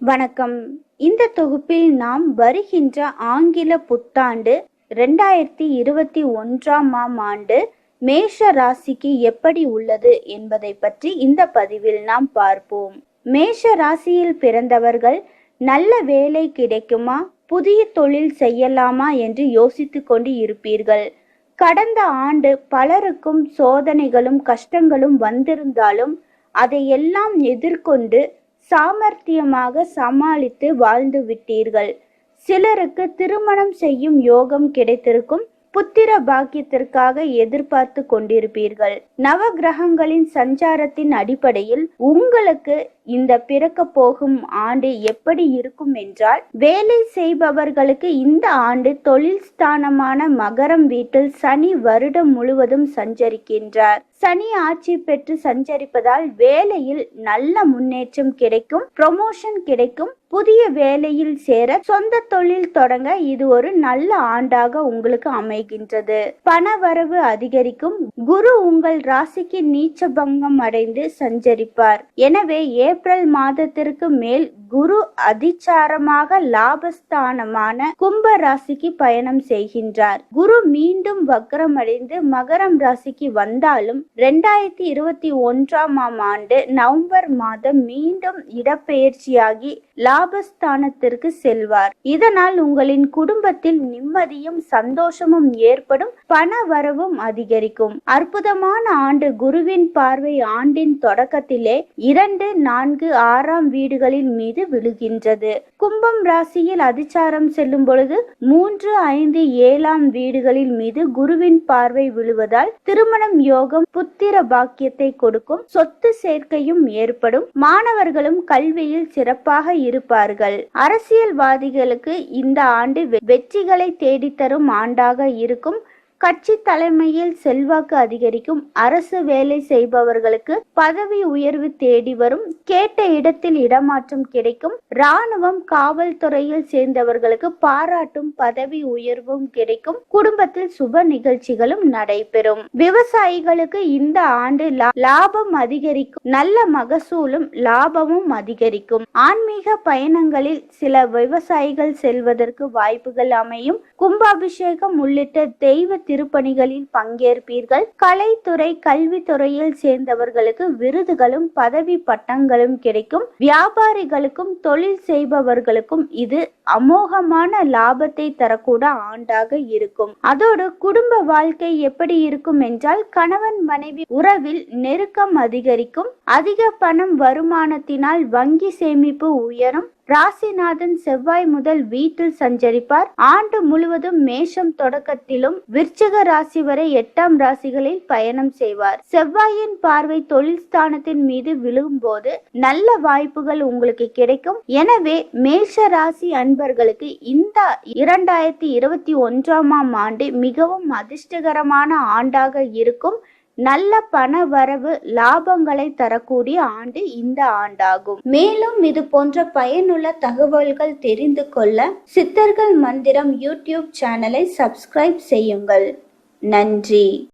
வணக்கம். இந்த தொகுப்பில் நாம் வருகின்ற ஆங்கில புத்தாண்டு ரெண்டாயிரத்தி இருபத்தி ஒன்றாம் ஆம் ஆண்டு மேஷ ராசிக்கு எப்படி உள்ளது என்பதை பற்றி இந்த பதிவில் நாம் பார்ப்போம். மேஷ ராசியில் பிறந்தவர்கள் நல்ல வேலை கிடைக்குமா? புதிய தொழில் செய்யலாமா என்று யோசித்து கொண்டு இருப்பீர்கள். கடந்த ஆண்டு பலருக்கும் சோதனைகளும் கஷ்டங்களும் வந்திருந்தாலும் அதையெல்லாம் எதிர்கொண்டு சாமர்த்தியமாக சமாளித்து வாழ்ந்து விட்டீர்கள். சிலருக்கு திருமணம் செய்யும் யோகம் கிடைத்திருக்கும். புத்திர பாக்கியத்திற்காக எதிர்பார்த்து கொண்டிருப்பீர்கள். நவ கிரகங்களின் சஞ்சாரத்தின் அடிப்படையில் உங்களுக்கு இந்த பிறக்க போகும் ஆண்டு எப்படி இருக்கும் என்றால் வேலை செய்பவர்களுக்கு இந்த ஆண்டு தொழில் ஸ்தானமான மகரம் வீட்டில் சனி வருடம் முழுவதும் சஞ்சரிக்கின்றார். சனி ஆட்சி பெற்று சஞ்சரிப்பதால் வேலையில் நல்ல முன்னேற்றம் கிடைக்கும் ப்ரொமோஷன் கிடைக்கும் புதிய வேலையில் சேர சொந்த தொழில் தொடங்க இது ஒரு நல்ல ஆண்டாக உங்களுக்கு அமைகின்றது. பண வரவு அதிகரிக்கும் குரு உங்கள் ராசிக்கு நீச்ச பங்கம் அடைந்து சஞ்சரிப்பார். எனவே ஏப்ரல் மாதத்திற்கு மேல் குரு அதிச்சாரமாக லாபஸ்தானமான கும்ப ராசிக்கு பயணம் செய்கின்றார். குரு மீண்டும் வக்ரமடைந்து மகரம் ராசிக்கு வந்தாலும் ரெண்டாயிரத்தி இருபத்தி ஒன்றாம் ஆம் ஆண்டு நவம்பர் மாதம் மீண்டும் இடப்பெயர்ச்சியாகி லாபஸ்தானத்திற்கு செல்வார். இதனால் உங்களின் குடும்பத்தில் நிம்மதியும் சந்தோஷமும் ஏற்படும் பண வரவும் அதிகரிக்கும். அற்புதமான ஆண்டு குருவின் பார்வை ஆண்டின் தொடக்கத்திலே இரண்டு நான்கு ஆறாம் வீடுகளின் மீது விழுகின்றது. கும்பம் ராசியில் அதிச்சாரம் செல்லும் பொழுது மூன்று ஐந்து ஏழாம் வீடுகளின் மீது குருவின் பார்வை விழுவதால் திருமணம் யோகம் புத்திர பாக்கியத்தை கொடுக்கும் சொத்து சேர்க்கையும் ஏற்படும். மாணவர்களும் கல்வியில் சிறப்பாக இருப்பார்கள். அரசியல்வாதிகளுக்கு இந்த ஆண்டு வெற்றிகளை தேடித்தரும் ஆண்டாக இருக்கும். கட்சி தலைமையில் செல்வாக்கு அதிகரிக்கும் அரசு வேலை செய்பவர்களுக்கு பதவி உயர்வு தேடி வரும் கேட்ட இடத்தில் இடமாற்றம் கிடைக்கும் ராணுவம் காவல்துறையில் சேர்ந்தவர்களுக்கு பாராட்டும் பதவி உயர்வும் கிடைக்கும் குடும்பத்தில் சுப நிகழ்ச்சிகளும் நடைபெறும். விவசாயிகளுக்கு இந்த ஆண்டு லாபம் அதிகரிக்கும் நல்ல மகசூலும் லாபமும் அதிகரிக்கும். ஆன்மீக பயணங்களில் சில விவசாயிகள் செல்வதற்கு வாய்ப்புகள் அமையும். கும்பாபிஷேகம் உள்ளிட்ட தெய்வ திருப்பணிகளில் பங்கேற்பீர்கள். கலைத்துறை கல்வித்துறையில் சேர்ந்தவர்களுக்கு விருதுகளும் பதவி பட்டங்களும் கிடைக்கும். வியாபாரிகளுக்கும் தொழில் செய்பவர்களுக்கும் இது அமோகமான லாபத்தை தரக்கூட ஆண்டாக இருக்கும். அதோடு குடும்ப வாழ்க்கை எப்படி இருக்கும் என்றால் கணவன் மனைவி உறவில் நெருக்கம் அதிகரிக்கும். அதிக பணம் வருமானத்தினால் வங்கி சேமிப்பு உயரும். ராசிநாதன் செவ்வாய் முதல் வீட்டில் சஞ்சரிப்பார். ஆண்டு முழுவதும் மேஷம் தொடக்கத்திலும் விருச்சிக ராசி வரை எட்டாம் ராசிகளில் பயணம் செய்வார். செவ்வாயின் பார்வை தொழில் ஸ்தானத்தின் மீது விழும்போது நல்ல வாய்ப்புகள் உங்களுக்கு கிடைக்கும். எனவே மேஷ ராசி அன்பர்களுக்கு இந்த இரண்டாயிரத்தி இருபத்தி ஒன்றாம் ஆண்டு மிகவும் அதிர்ஷ்டகரமான ஆண்டாக இருக்கும். நல்ல பண வரவு லாபங்களை தரக்கூடிய ஆண்டு இந்த ஆண்டாகும். மேலும் இது போன்ற பயனுள்ள தகவல்கள் தெரிந்து கொள்ள சித்தர்கள் மந்திரம் யூடியூப் சேனலை சப்ஸ்கிரைப் செய்யுங்கள். நன்றி.